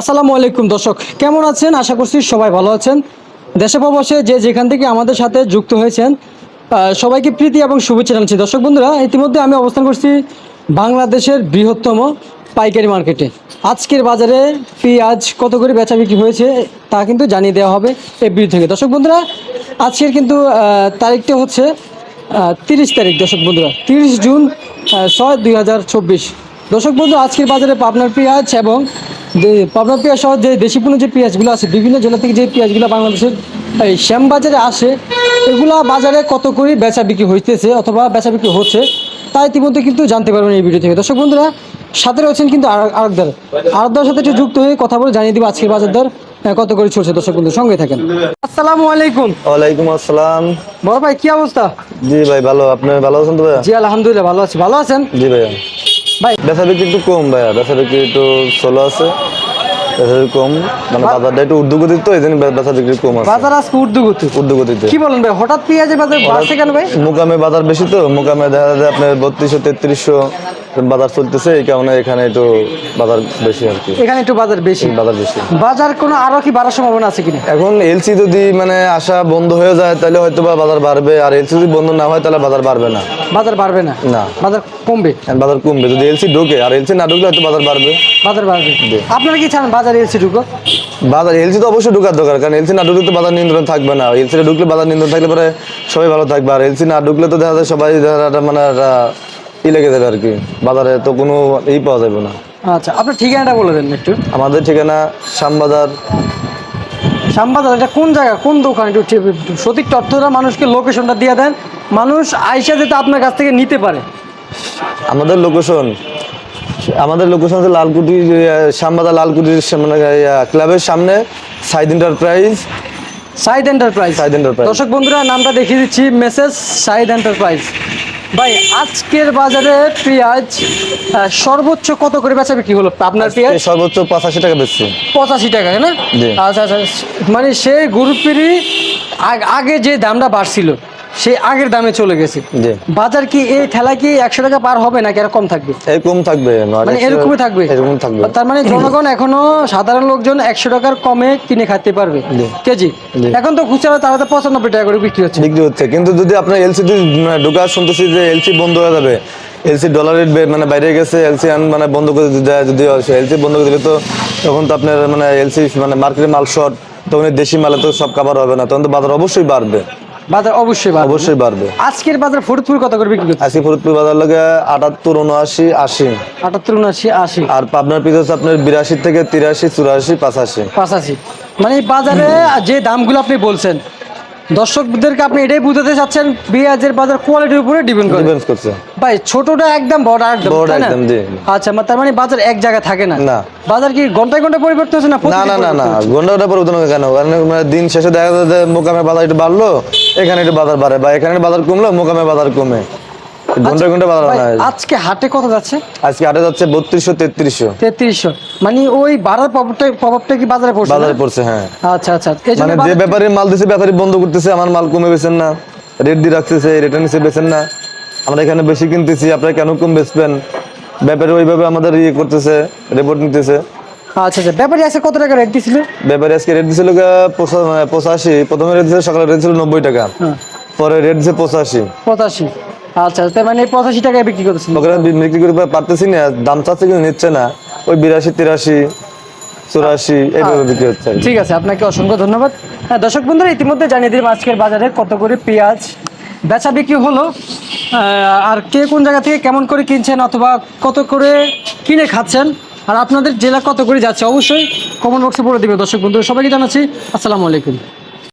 আসসালামু আলাইকুম, দর্শক। কেমন আছেন? আশা করছি সবাই ভালো আছেন। দেশে প্রবাসে যে যেখান থেকে আমাদের সাথে যুক্ত হয়েছেন সবাইকে প্রীতি এবং শুভেচ্ছা জানাচ্ছি। দর্শক বন্ধুরা, ইতিমধ্যে আমি অবস্থান করছি বাংলাদেশের বৃহত্তম পাইকারি মার্কেটে। আজকের বাজারে পেঁয়াজ কত করে বেচা বিক্রি হয়েছে, তা কিন্তু জানিয়ে দেওয়া হবে এই ভিডিও থেকে। দর্শক বন্ধুরা, আজকের কিন্তু তারিখটা হচ্ছে তিরিশ তারিখ, দর্শক বন্ধুরা। তিরিশ জুন ছয় দুই হাজার চব্বিশ। দর্শক বন্ধু আজকের বাজারে পাবনার পেঁয়াজ এবং যে- পাবনার পেঁয়াজ সহ যে দেশিপূর্ণ যে পেঁয়াজগুলো আছে বিভিন্ন জেলা থেকে যে পেঁয়াজগুলো বাংলাদেশের এই শ্যাম বাজারে আসে এগুলা বাজারে কত করে বেচা বিক্রি হইতেছে অথবা বেচা বিক্রি হচ্ছে তা ইতিমধ্যে কিন্তু জানতে পারবেন এই ভিডিও থেকে। দর্শক বন্ধুরা সাথে রয়েছেন কিন্তু আর- আরেকদার। আরেকদার সাথে একটু যুক্ত হয়ে কথা বলে জানিয়ে দিব আজকের বাজার দর কত করে চলছে দর্শক বন্ধু সঙ্গে থাকেন। আসসালামু আলাইকুম। ওয়ালাইকুম আসসালাম। বড় ভাই কি অবস্থা? জি ভাই ভালো। আপনি ভালো আছেন তো ভাইয়া? জি আলহামদুলিল্লাহ ভালো আছি। ভালো আছেন? জি ভাইয়া। ভাই বেচা বিক্রি একটু কম ভাইয়া বেচা বিক্রি একটু সোলো আছে। কম মানে বাজারটা একটু ঊর্ধ্বগতির তো এই জন্য বেচা বিক্রি কম আছে। বাজার আজকে উর্দুগতি ঊর্ধ্বগতিতে। কি বলেন ভাই হঠাৎ পেঁয়াজের বাজার বাড়ছে কেন ভাই? মোকামে বাজার বেশি তো মোকামে দেখা যায় আপনার বত্রিশশো তেত্রিশশো বাজার চলতেছে এই কারণে এখানে একটু বাজার বেশি আর কি। এখানে একটু বাজার বেশি। বাজার বেশি। বাজার কোনো আরও কি বাড়ার সম্ভাবনা আছে কিনা? এখন এলসি যদি মানে আসা বন্ধ হয়ে যায় তাহলে হয়তো বা বাজার বাড়বে। আর এলসি যদি বন্ধ না হয় তাহলে বাজার বাড়বে না। বাজার বাড়বে না? না। বাজার কমবে? আর বাজার কমবে। যদি এলসি ঢোকে আর এলসি না ঢুকলে হয়তো বাজার বাড়বে। বাজার বাড়বে। আপনারা কি চান বাজারে এসে ঢুকো? বাজার এলসি তো অবশ্যই ঢোকার দরকার কারণ এলসি না ঢুকলে তো বাজার নিয়ন্ত্রণ থাকবে না। এলসি ঢুকলে বাজার নিয়ন্ত্রণ থাকলে পরে সবাই ভালো থাকবে। আর এলসি না ঢুকলে তো দেখা যায় সবাই মানে ই লেগে যাবে আর কি। বাজারে তো কোনো ই পাওয়া যাবে না। আচ্ছা আপনার ঠিকানাটা বলে দেন একটু। আমাদের ঠিকানা শ্যামবাজার। শ্যামবাজার এটা কোন জায়গা? কোন দোকান? একটু ঠিক- সঠিক তথ্যটা মানুষকে লোকেশনটা দিয়ে দেন। মানুষ আইসা যেতে আপনার কাছ থেকে নিতে পারে। আমাদের লোকেশন আমাদের লোকেশন হচ্ছে লালকুটি শ্যামবাজার লালকুটির মানে ক্লাবের সামনে Saeed enterprise. Saeed enterprise. Saeed enterprise. দর্শক বন্ধুরা নামটা দেখিয়ে দিচ্ছি মেসেজ সাইদ এন্টারপ্রাইজ। ভাই আজকের বাজারে পেঁয়াজ সর্বোচ্চ কত করে বেচা বিক্রি হলো? আপনার পেঁয়াজ? সর্বোচ্চ পঁচাশি টাকা বেচছে। পঁচাশি টাকা না? আচ্ছা আচ্ছা মানে সেই গ্রুপেরই আগ- আগে যে দামটা বাড়ছিল সেই আগের দামে চলে গেছে। বাজার কি এই ঠেলা কি একশো টাকা পার হবে নাকি আর কম থাকবে? এরকম থাকবে মানে এরকমই থাকবে? এরকম থাকবে। তার মানে জনগণ এখনও সাধারণ লোকজন একশো টাকার কমে কিনে খাইতে পারবে। কেজি? এখন তো খুচরা তারা তো পঁচানব্বই টাকা করে বিক্রি হচ্ছে। বিক্রি হচ্ছে। কিন্তু যদি আপনার এলসি ঢোকা শুনতেছি যে এলসি বন্ধ হয়ে যাবে এলসি ডলার রেট মানে বাইরে গেছে এলসি মানে বন্ধ করে দেয় যদি এলসি বন্ধ করে দিলে তো তখন তো আপনার মানে এলসি মানে মার্কেটে মাল শর্ট তখন দেশি মালে তো সব কাবার হবে না তখন তো বাজার অবশ্যই বাড়বে। বাজার অবশ্যই বাড়বে। অবশ্যই বাড়বে। আজকের বাজার ফরিদপুর কত করে বিক্রি করছে আজকে ফরিদপুর বাজার লাগে আটাত্তর উনআশি আশি। আটাত্তর উনআশি আশি। আর পাবনার পিস হচ্ছে আপনার বিরাশি থেকে তিরাশি চুরাশি পাঁচাশি। পাঁচাশি। মানে বাজারে যে দামগুলো আপনি বলছেন দর্শকদেরকে আপনি এটাই বুঝাতে চাচ্ছেন পেঁয়াজের বাজার কোয়ালিটির উপরে ডিপেন্ড করে। ডিপেন্ড করছে। ভাই ছোটটা একদম বড় একদম বড় একদম, জি। আচ্ছা মানে তার মানে বাজার এক জায়গায় থাকে না। না। বাজার কি ঘন্টায় ঘন্টায় পরিবর্তন হচ্ছে না না না না না। ঘণ্টা? পরিবর্তন হবে কেন? কারণ মানে দিন শেষে দেখা যায় যে মোকামে বাজার একটু বাড়লো এখানে একটু বাজার বাড়ে বা এখানে বাজার কমলো মোকামে বাজার কমে। ঘণ্টা ঘণ্টা ভাই, আজকে হাটে কত যাচ্ছে? আজকে আটে যাচ্ছে বত্রিশশো তেত্রিশশো। তেত্রিশশো। মানে ওই বাড়ার প্রভাবটা প্রভাবটা কি বাজারে পড়ছে বাজারে পড়ছে হ্যাঁ। আচ্ছা আচ্ছা। মানে যে ব্যাপারী মাল দিছে ব্যাপারী বন্ধ করতেছে আমার মাল কমে বেছেন না। রেট দিয়ে রাখতেছে রেটের নিচে বেছেন না। আমরা এখানে বেশি কিনতেছি আপনারা কেন কম বেচবেন? ব্যাপারে ওইভাবে আমাদের ইয়ে করতেছে রিপোর্ট নিতেছে। আচ্ছা আচ্ছা। ব্যাপারে আছে কত টাকা রেট দিছিল? ব্যাপারী আজকে রেট দিছিল পঁচাশি। প্রথমে রেট দিছিল সকালে রেট ছিল নব্বই টাকা। হ্যাঁ। পরে রেট দিছে পঁচাশি। পঁচাশি। আচ্ছা তার মানে পঁচাশি টাকায় বিক্রি করতেছিল ওখানে বিক্রি করে পারতেছি না দাম চাচ্ছে কিন্তু নিচ্ছে না। ওই বিরাশি তিরাশি চুরাশি এইভাবে বিক্রি হচ্ছে। ঠিক আছে আপনাকে অসংখ্য ধন্যবাদ। হ্যাঁ দর্শক বন্ধুরা ইতিমধ্যে জানিয়ে দিলাম আজকের বাজারে কত করে পেঁয়াজ বেচা বিক্রি হলো। আর কে কোন জায়গা থেকে কেমন করে কিনছেন অথবা কত করে কিনে খাচ্ছেন আর আপনাদের জেলা কত করে যাচ্ছে অবশ্যই কমেন্ট বক্সে বলে দিবে দর্শক বন্ধু সবাইকে জানাচ্ছি আসসালামু আলাইকুম।